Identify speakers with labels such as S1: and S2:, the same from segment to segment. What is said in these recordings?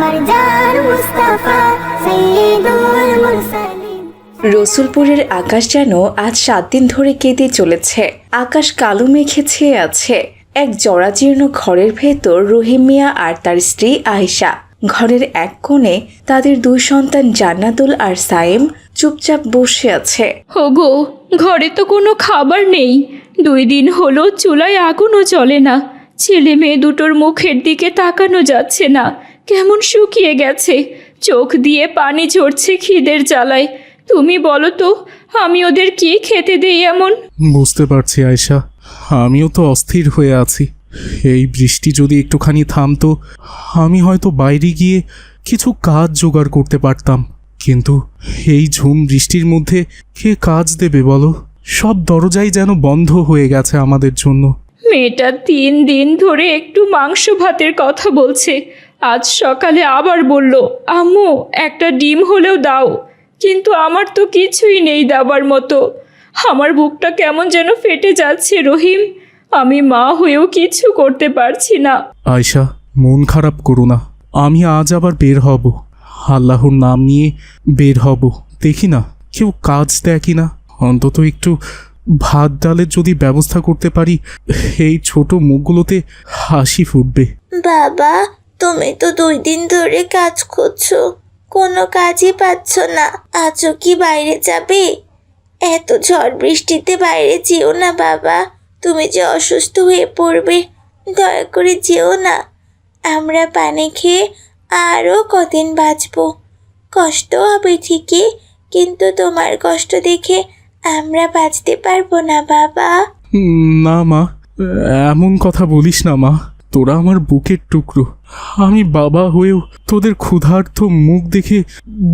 S1: আমার জান মুস্তাফা সৈয়দুল মুরসালিন।
S2: রসুলপুরের আকাশ যেন আজ সাত দিন ধরে কেঁদে চলেছে। আকাশ কালো মেঘে ছেয়ে আছে। এক জরাজীর্ণ ঘরের ভেতর রহিম মিয়া আর তার স্ত্রী আয়েশা। ঘরের এক কোণে তাদের দুই সন্তান জান্নাতুল আর সাইম চুপচাপ বসে আছে।
S3: ওগো ঘরে তো কোনো খাবার নেই। দুই দিন হলো চুলায় আগুনও চলে না। ছেলে মেয়ে দুটোর মুখের দিকে তাকানো যাচ্ছে না। কেমন শুকিয়ে গেছে। চোখ দিয়ে পানি ঝরছে খিদের জ্বালায়। তুমি বলো তো আমি ওদের কি খেতে দেই এমন?
S4: বুঝতে পারছি আয়শা। আমিও তো অস্থির হয়ে আছি। এই বৃষ্টি যদি একটুখানি থামতো আমি হয়তো বাইরে গিয়ে কিছু কাজ জোগাড় করতে পারতাম। কিন্তু এই ঝুম বৃষ্টির মধ্যে কে কাজ দেবে বলো? সব দরজাই যেন বন্ধ হয়ে গেছে আমাদের জন্য।
S3: মেয়েটা তিন দিন ধরে একটু মাংস ভাতের কথা বলছে। আজ সকালে আবার বলল আম্মু একটা ডিম হলেও দাও। কিন্তু আমার তো কিছুই নেই দাবার মতো। আমার বুকটা কেমন যেন ফেটে যাচ্ছে রহিম। আমি মা হয়েও কিছু করতে পারছি না।
S4: আয়শা মন খারাপ করো না। আমি আজ আবার বের হব। আল্লাহর নাম নিয়ে বের হব। দেখি না কেউ কাজ দেয় কি না অন্তত একটু ভাত ডালের যদি ব্যবস্থা করতে পারি এই ছোট মুখগুলোতে হাসি ফুটবে।
S5: বাবা তুমি তো দুই দিন ধরে কাজ করছ কোনো কাজই পাচ্ছ না। আজও কি বাইরে যাবে? এত ঝড় বৃষ্টিতে বাইরে যেও না বাবা। তুমি যে অসুস্থ হয়ে পড়বে, দয়া করে যেও না। আমরা পানি খেয়ে আরও কদিন বাঁচবো। কষ্ট হবে ঠিকই, কিন্তু তোমার কষ্ট দেখে আমরা বাঁচতে পারব না বাবা।
S4: না মা, এমন কথা বলিস না মা। তোরা আমার বুকের টুকরো। আমি বাবা হয়েও তোদের ক্ষুধার্ত মুখ দেখে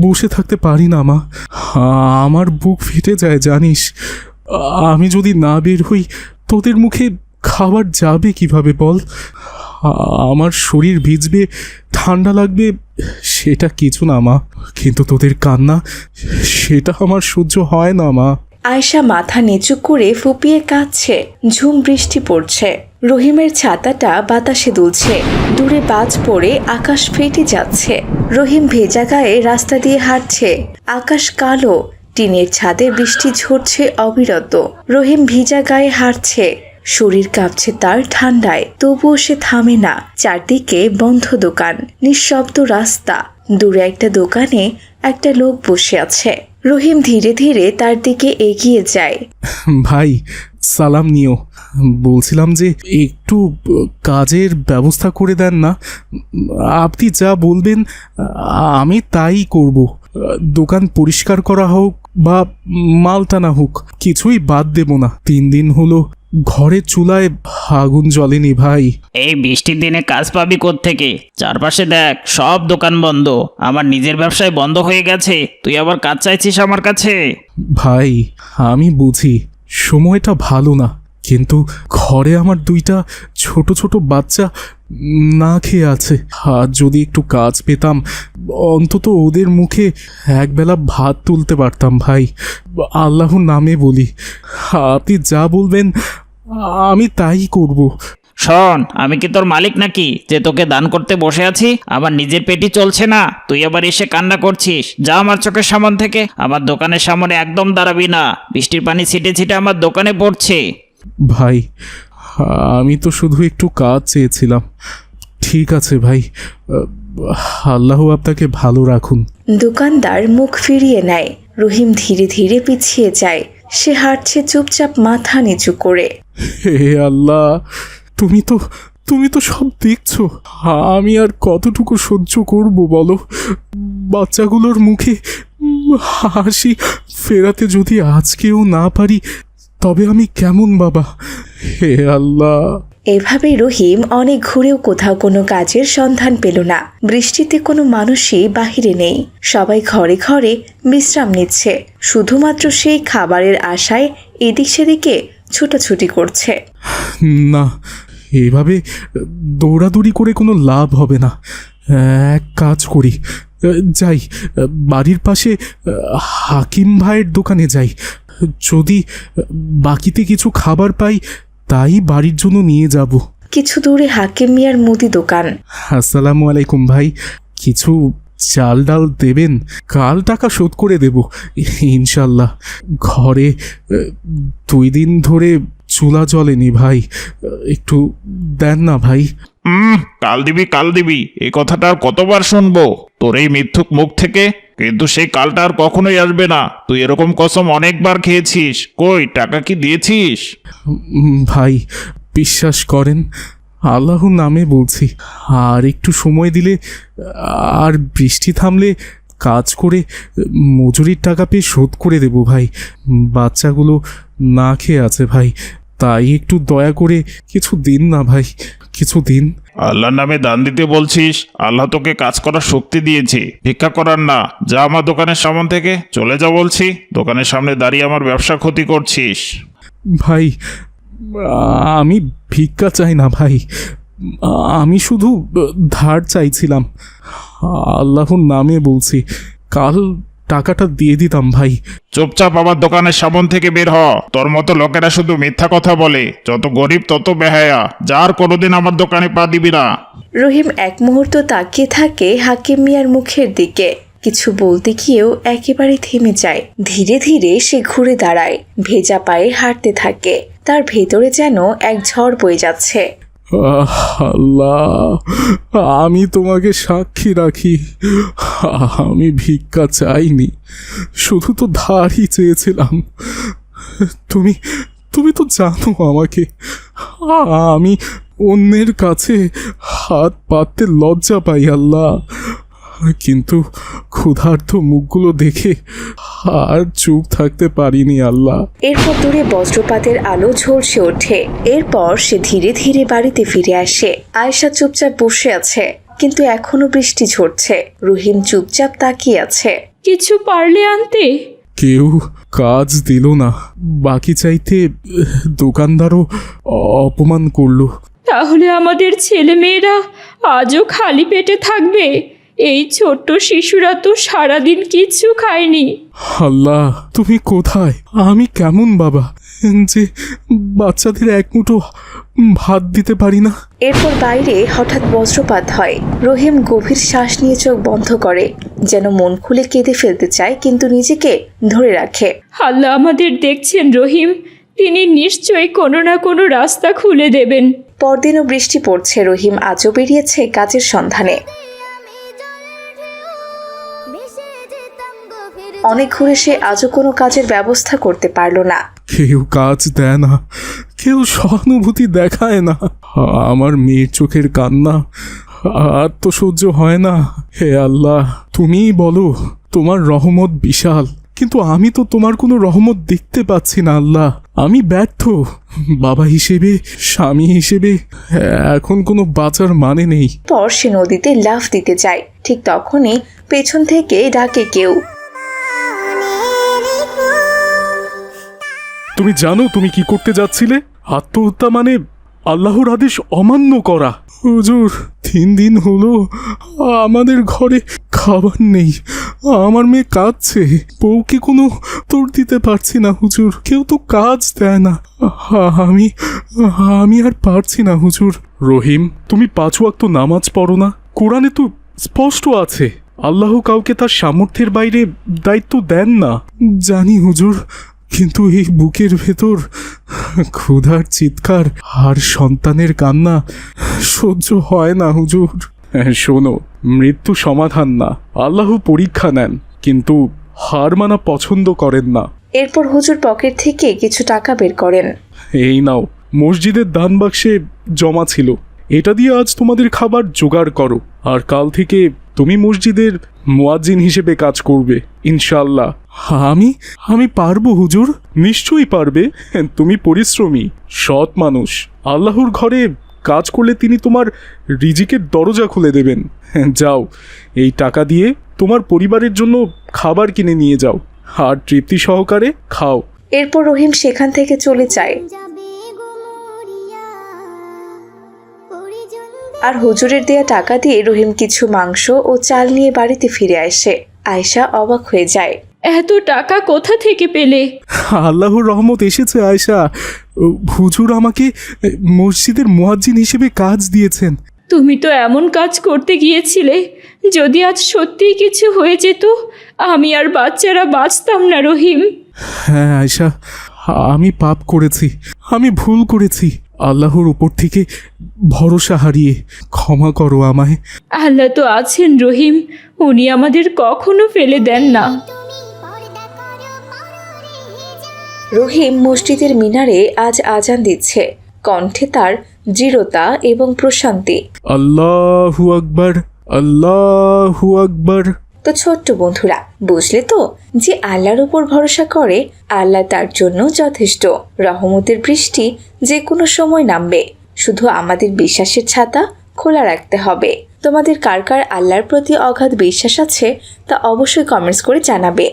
S4: বসে থাকতে পারি না, মা। আমার বুক ফেটে যায়, জানিস। আমি যদি না বের হই, তোদের মুখে খাবার যাবে কীভাবে বল? আমার শরীর ভিজবে, ঠান্ডা লাগবে, সেটা কিছু না, মা। কিন্তু তোদের কান্না, সেটা আমার সহ্য হয় না, মা।
S2: আয়শা মাথা নিচু করে ফুপিয়ে কাঁদছে। ঝুম বৃষ্টি পড়ছে। রহিমের ছাতাটা বাতাসে দুলছে। দূরে বাজ পড়ে আকাশ ফেটে যাচ্ছে। রহিম ভেজা গায়ে রাস্তা দিয়ে হাঁটছে। আকাশ কালো, টিনের ছাদে বৃষ্টি ঝরছে অবিরত। রহিম ভিজা গায়ে হাঁটছে। শরীর কাঁপছে তার ঠান্ডায়, তবুও সে থামে না। চারদিকে বন্ধ দোকান, নিঃশব্দ রাস্তা। দূরে একটা দোকানে একটা লোক বসে আছে। রহিম ধীরে ধীরে তার দিকে এগিয়ে যায়।
S4: ভাই সালাম নিও। বলছিলাম যে একটু কাজের ব্যবস্থা করে দেন না। আপনি যা বলবেন আমি তাই করব। দোকান পরিষ্কার করা হোক বা মাল টানা হোক কিছুই বাদ দেব না। তিন দিন হলো ঘরের চুলায় আগুন জ্বলেনি ভাই।
S6: এই বৃষ্টির দিনে কাজ পাবি থেকে চারপাশে দেখ সব দোকান বন্ধ। আমার নিজের ব্যবসায় বন্ধ হয়ে গেছে। তুই আবার কাজ চাইছিস আমার কাছে?
S4: ভাই আমি বুঝি। সময়টা ভালো না, কিন্তু ঘরে আমার দুইটা ছোট ছোট বাচ্চা না খেয়ে আছে। আর যদি একটু কাজ পেতাম, অন্তত ওদের মুখে একবেলা ভাত তুলতে পারতাম ভাই। আল্লাহর নামে বলি, আপনি যা বলবেন, আমি তাই করব।
S6: শোন আমি কি তোর মালিক নাকি যে তোকে দান করতে বসে আছি? আমার নিজের পেটি চলছে না। তুই আবার এসে কান্না করছিস। যা আমার চোখের সামন থেকে। আমার দোকানের সামনে একদম দাঁড়াবি না। বৃষ্টির পানি ছিটে ছিটে আমার দোকানে পড়ছে।
S4: ভাই আমি তো শুধু একটু কাজ চেয়েছিলাম। ঠিক আছে ভাই আল্লাহ আপনাকে ভালো রাখুন।
S2: দোকানদার মুখ ফিরিয়ে নেয়। রহিম ধীরে ধীরে পিছিয়ে যায়। সে হাঁটছে চুপচাপ মাথা নিচু করে।
S4: হে আল্লাহ তুমি তো তুমি তো সব দেখছ। আমি আর কতটুকু সহ্য করব বলো? বাচ্চাগুলোর মুখে হাসি ফেরাতে যদি আজকেও না পারি তবে আমি কেমন বাবা? হে আল্লাহ।
S2: এভাবে রহিম অনেক ঘুরেও কোথাও কোনো কাজের সন্ধান পেল না। বৃষ্টিতে কোনো মানুষই বাহিরে নেই। সবাই ঘরে ঘরে বিশ্রাম নিচ্ছে। শুধুমাত্র সেই খাবারের আশায় এদিক সেদিকে ছুটোছুটি করছে।
S4: না এভাবে দৌড়াদৌড়ি করে কোনো লাভ হবে না। এক কাজ করি। যাই বাড়ির পাশে হাকিম ভাইয়ের দোকানে যাই। যদি বাকিতে কিছু খাবার পাই তাই বাড়ির জন্য নিয়ে যাব।
S2: কিছু দূরে হাকিম মিয়ার মুদি দোকান।
S4: আসসালামু আলাইকুম ভাই। কিছু চাল ডাল দেবেন? কাল টাকা শোধ করে দেব ইনশাল্লাহ। ঘরে দুই দিন ধরে চুলা জ্বলেনি ভাই। একটু দেন না ভাই।
S7: হুম কাল দিবি কাল দিবি। এই কথাটা আর কতবার শুনব? তোর এই মিথ্যুক মুখ থেকে? কিন্তু সেই কালটা আর কখনোই আসবে না। তুই এরকম কসম অনেকবার খেয়েছিস। কই টাকা কি দিয়েছিস?
S4: ভাই বিশ্বাস করেন আল্লাহর নামে বলছি আর একটু সময় দিলে আর বৃষ্টি থামলে কাজ করে মজুরির টাকা পেয়ে শোধ করে দেব ভাই। বাচ্চাগুলো না খেয়ে আছে ভাই। তাই একটু দয়া করে কিছু দিন না ভাই কিছু দিন।
S7: আল্লাহর নামে দান দিতে বলছিস আল্লাহ তোকে কাজ করার শক্তি দিয়েছে। ভিক্ষা করার না যা আমার দোকানের সামন থেকে চলে যা বলছি দোকানের সামনে দাঁড়িয়ে আমার ব্যবসা ক্ষতি করছিস।
S4: ভাই আমি ভিক্ষা চাই না ভাই আমি শুধু ধার চাইছিলাম। আল্লাহর নামে বলছি কাল টাকাটা দিয়ে দিতাম ভাই।
S7: চুপচাপ আমার দোকানের সামন থেকে বের হ। তোর মতো লোকেরা শুধু মিথ্যা কথা বলে। যত গরিব তত বেহায়া। যার কোনোদিন আমার দোকানে পা দিবি না।
S2: রহিম এক মুহূর্ত তাকিয়ে থাকে হাকিম মিয়ার মুখের দিকে। কিছু বলতে গিয়েও একেবারে থেমে যায়। ধীরে ধীরে সে ঘুরে দাঁড়ায়। ভেজা পায়ে হাঁটতে থাকে। তার ভেতরে যেন এক ঝড় বয়ে যাচ্ছে।
S4: আল্লাহ, আমি তোমাকে সাক্ষী রাখি। আমি ভিক্ষা চাইনি, শুধু তো ধারই চেয়েছিলাম। তুমি তুমি তো জানো আমাকে। আমি অন্যের কাছে হাত পাততে লজ্জা পাই, আল্লাহ। কিন্তু ক্ষুধার্ত মুখগুলো দেখে আর চুপ থাকতে পারিনি আল্লাহ।
S2: এরপর দূরে বজ্রপাতের আলো ঝলসে ওঠে। এরপর সে ধীরে ধীরে বাড়িতে ফিরে আসে। আয়েশা চুপচাপ বসে আছে কিন্তু এখনও বৃষ্টি ঝরছে। রহিম চুপচাপ তাকিয়ে আছে।
S3: কিছু পারলে আনতে?
S4: কেউ কাজ দিল না। বাকি চাইতে দোকানদারও অপমান করল।
S3: তাহলে আমাদের ছেলে মেয়েরা আজও খালি পেটে থাকবে? এই ছোট্ট শিশুরা তো সারাদিন কিচ্ছু খায়নি।
S4: আল্লাহ তুমি কোথায়? আমি কেমন বাবা? যে বাচ্চাদের এক মুঠো ভাত দিতে পারি না।
S2: এরপর বাইরে হঠাৎ বজ্রপাত হয়। রহিম গভীর শ্বাস নিয়ে চোখ বন্ধ করে যেন মন খুলে কেঁদে ফেলতে চায় কিন্তু নিজেকে ধরে রাখে।
S3: আল্লাহ আমাদের দেখছেন রহিম। তিনি নিশ্চয়ই কোনো না কোনো রাস্তা খুলে দেবেন।
S2: পরদিনও বৃষ্টি পড়ছে রহিম আজও বেরিয়েছে কাজের সন্ধানে। অনেক ঘুরে সে আজও কোনো কাজের ব্যবস্থা করতে পারল না।
S4: কেউ কাজ দেয় না কেউ সহানুভূতি দেখায় না। আমার মেয়ের চোখের কান্না আর তো সহ্য হয় না। হে আল্লাহ তুমিই বলো তোমার রহমত বিশাল। কিন্তু আমি তো তোমার কোনো রহমত দেখতে পাচ্ছি না আল্লাহ। আমি ব্যর্থ। বাবা হিসেবে স্বামী হিসেবে এখন কোনো বাঁচার মানে নেই।
S2: পর সে নদীতে লাফ দিতে যায় ঠিক তখনই পেছন থেকে ডাকে কেউ।
S4: তুমি জানো তুমি কি করতে যাচ্ছিলে? আত্মহত্যা মানে আল্লাহর আদেশ অমান্য করা। হুজুর তিন দিন হলো আমাদের ঘরে খাবার নেই। আমার মেয়ে কাঁদছে। বউকে কোনো তোর দিতে পারছি না হুজুর। কেউ তো কাজ দেয় না। আমি আমি আর পারছি না হুজুর। রহিম তুমি পাঁচ ওয়াক্ত নামাজ পড়ো না। কোরআনে তো স্পষ্ট আছে। আল্লাহ কাউকে তার সামর্থ্যের বাইরে দায়িত্ব দেন না। জানি হুজুর কিন্তু এই বুকের ভেতর ক্ষুধার চিৎকার আর সন্তানের কান্না সহ্য হয় না হুজুর। হ্যাঁ, শোনো মৃত্যু সমাধান না। আল্লাহ পরীক্ষা নেন কিন্তু হার মানা পছন্দ করেন না।
S2: এরপর হুজুর পকেট থেকে কিছু টাকা বের করেন।
S4: এই নাও মসজিদের দান বাক্সে জমা ছিল। এটা দিয়ে আজ তোমাদের খাবার জোগাড় করো আর কাল থেকে তুমি মসজিদের মুয়াজ্জিন হিসেবে কাজ করবে ইনশাল্লাহ আমি? আমি পারব হুজুর? নিশ্চয়ই পারবে। তুমি পরিশ্রমী সৎ মানুষ। আল্লাহর ঘরে কাজ করলে তিনি তোমার রিজিকের দরজা খুলে দেবেন। যাও এই টাকা দিয়ে তোমার পরিবারের জন্য খাবার কিনে নিয়ে যাও। আর তৃপ্তি সহকারে খাও।
S2: এরপর রহিম সেখান থেকে চলে যায়। আর হুজুরের দেয়া টাকা দিয়ে রহিম কিছু মাংস ও চাল নিয়ে বাড়িতে ফিরে আসে। আয়শা অবাক হয়ে যায়।
S3: এত টাকা কোথা থেকে পেলে?
S4: আল্লাহর রহমত এসেছে আয়সা হুজুর আমাকে মসজিদের মুয়াজ্জিন হিসেবে কাজ দিয়েছেন।
S3: তুমি তো এমন কাজ করতে গিয়েছিলে যদি আজ সত্যিই কিছু হয়ে যেত আমি আর বাচ্চারা বাঁচতাম না রহিম।
S4: হ্যাঁ আয়সা আমি পাপ করেছি আমি ভুল করেছি। আল্লাহর উপর থেকে ভরসা হারিয়ে ক্ষমা করো আমায়।
S3: আল্লাহ তো আছেন রহিম উনি আমাদের কখনো ফেলে দেন না।
S2: রহিম মসজিদের মিনারে আজ আজান দিচ্ছে। কণ্ঠে তার দৃঢ়তা এবং প্রশান্তি।
S4: আল্লাহু আকবার আল্লাহু আকবার।
S2: তো ছোট্ট বন্ধুরা, বুঝলে তো যে আল্লাহর উপর ভরসা করে, আল্লাহ তার জন্য যথেষ্ট। রহমতের বৃষ্টি যে কোনো সময় নামবে। শুধু আমাদের বিশ্বাসের ছাতা খোলা রাখতে হবে। তোমাদের কার কার আল্লাহর প্রতি অগাধ বিশ্বাস আছে, তা অবশ্যই কমেন্টস করে জানাবে।